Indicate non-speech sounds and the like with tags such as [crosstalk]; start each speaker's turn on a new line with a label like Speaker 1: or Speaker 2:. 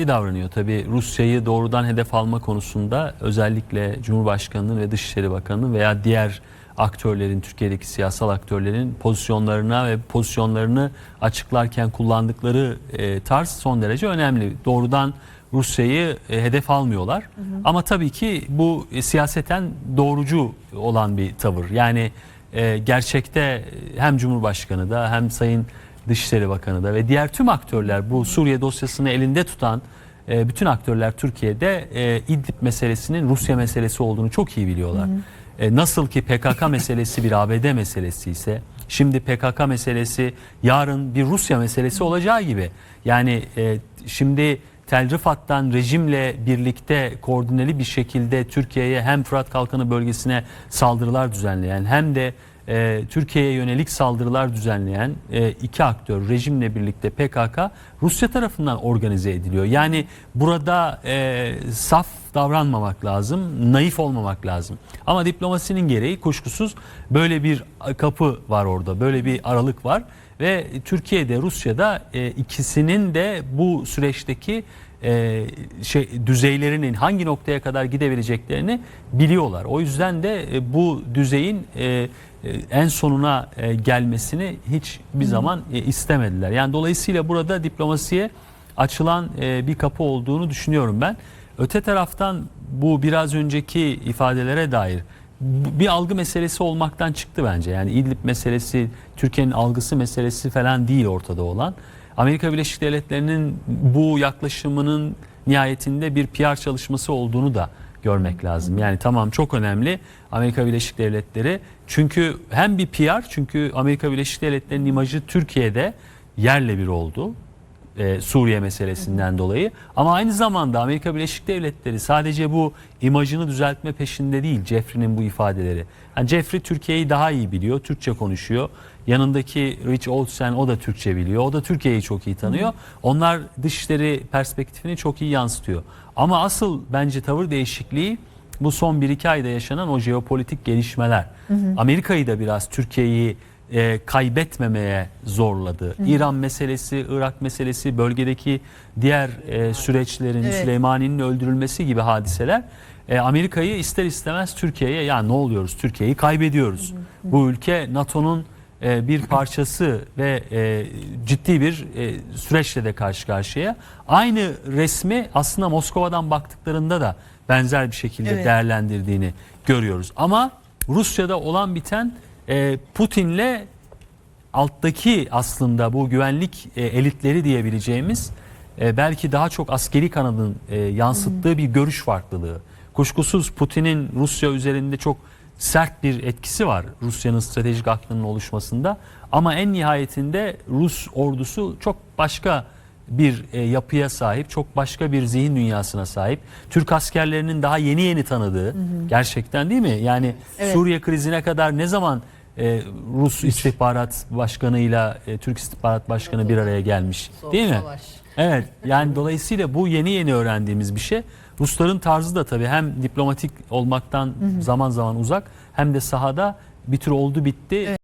Speaker 1: Davranıyor tabii Rusya'yı doğrudan hedef alma konusunda özellikle Cumhurbaşkanı'nın ve Dışişleri Bakanı'nın veya diğer aktörlerin Türkiye'deki siyasal aktörlerin pozisyonlarına ve pozisyonlarını açıklarken kullandıkları e, tarz son derece önemli. Doğrudan Rusya'yı e, hedef almıyorlar. Ama tabii ki bu e, siyaseten doğrucu olan bir tavır. Yani e, gerçekte hem Cumhurbaşkanı da hem Sayın Dışişleri Bakanı da ve diğer tüm aktörler bu Suriye dosyasını elinde tutan e, bütün aktörler Türkiye'de e, İdlib meselesinin Rusya meselesi olduğunu çok iyi biliyorlar. E, nasıl ki PKK [laughs] meselesi bir ABD meselesi ise şimdi PKK meselesi yarın bir Rusya meselesi olacağı gibi. Yani e, şimdi Tel Rifat'tan rejimle birlikte koordineli bir şekilde Türkiye'ye hem Fırat Kalkanı bölgesine saldırılar düzenleyen hem de e, Türkiye'ye yönelik saldırılar düzenleyen e, iki aktör rejimle birlikte PKK Rusya tarafından organize ediliyor. Yani burada e, saf davranmamak lazım, naif olmamak lazım. Ama diplomasinin gereği kuşkusuz böyle bir kapı var orada, böyle bir aralık var ve Türkiye'de Rusya'da e, ikisinin de bu süreçteki e, şey düzeylerinin hangi noktaya kadar gidebileceklerini biliyorlar. O yüzden de e, bu düzeyin e, e, en sonuna e, gelmesini hiç bir zaman e, istemediler. Yani dolayısıyla burada diplomasiye açılan e, bir kapı olduğunu düşünüyorum ben. Öte taraftan bu biraz önceki ifadelere dair bir algı meselesi olmaktan çıktı bence. Yani İdlib meselesi, Türkiye'nin algısı meselesi falan değil ortada olan. Amerika Birleşik Devletleri'nin bu yaklaşımının nihayetinde bir PR çalışması olduğunu da görmek lazım. Yani tamam çok önemli Amerika Birleşik Devletleri. Çünkü hem bir PR çünkü Amerika Birleşik Devletleri'nin imajı Türkiye'de yerle bir oldu. e, Suriye meselesinden dolayı. Ama aynı zamanda Amerika Birleşik Devletleri sadece bu imajını düzeltme peşinde değil Jeffrey'nin bu ifadeleri. Yani Jeffrey Türkiye'yi daha iyi biliyor, Türkçe konuşuyor. Yanındaki Rich Olsen o da Türkçe biliyor. O da Türkiye'yi çok iyi tanıyor. Onlar dışişleri perspektifini çok iyi yansıtıyor. Ama asıl bence tavır değişikliği bu son 1-2 ayda yaşanan o jeopolitik gelişmeler. Amerika'yı da biraz Türkiye'yi e, kaybetmemeye zorladı. İran meselesi, Irak meselesi, bölgedeki diğer e, süreçlerin,
Speaker 2: Evet.
Speaker 1: Süleymani'nin öldürülmesi gibi hadiseler e, Amerika'yı ister istemez Türkiye'ye ya ne oluyoruz Türkiye'yi kaybediyoruz. Bu ülke NATO'nun bir parçası ve e, ciddi bir e, süreçle de karşı karşıya. Aynı resmi aslında Moskova'dan baktıklarında da benzer bir şekilde
Speaker 2: Evet.
Speaker 1: değerlendirdiğini görüyoruz. Ama Rusya'da olan biten e, Putin'le alttaki aslında bu güvenlik e, elitleri diyebileceğimiz e, belki daha çok askeri kanadın e, yansıttığı bir görüş farklılığı. Kuşkusuz Putin'in Rusya üzerinde çok sert bir etkisi var Rusya'nın stratejik aklının oluşmasında. Ama en nihayetinde Rus ordusu çok başka bir e, yapıya sahip, çok başka bir zihin dünyasına sahip. Türk askerlerinin daha yeni yeni tanıdığı gerçekten değil mi? Yani
Speaker 2: Evet.
Speaker 1: Suriye krizine kadar ne zaman e, Rus istihbarat başkanıyla e, Türk istihbarat başkanı bir araya gelmiş değil mi?
Speaker 2: Savaş.
Speaker 1: Evet yani dolayısıyla bu yeni yeni öğrendiğimiz bir şey. Rusların tarzı da tabii hem diplomatik olmaktan zaman zaman uzak hem de sahada bir tür oldu bitti.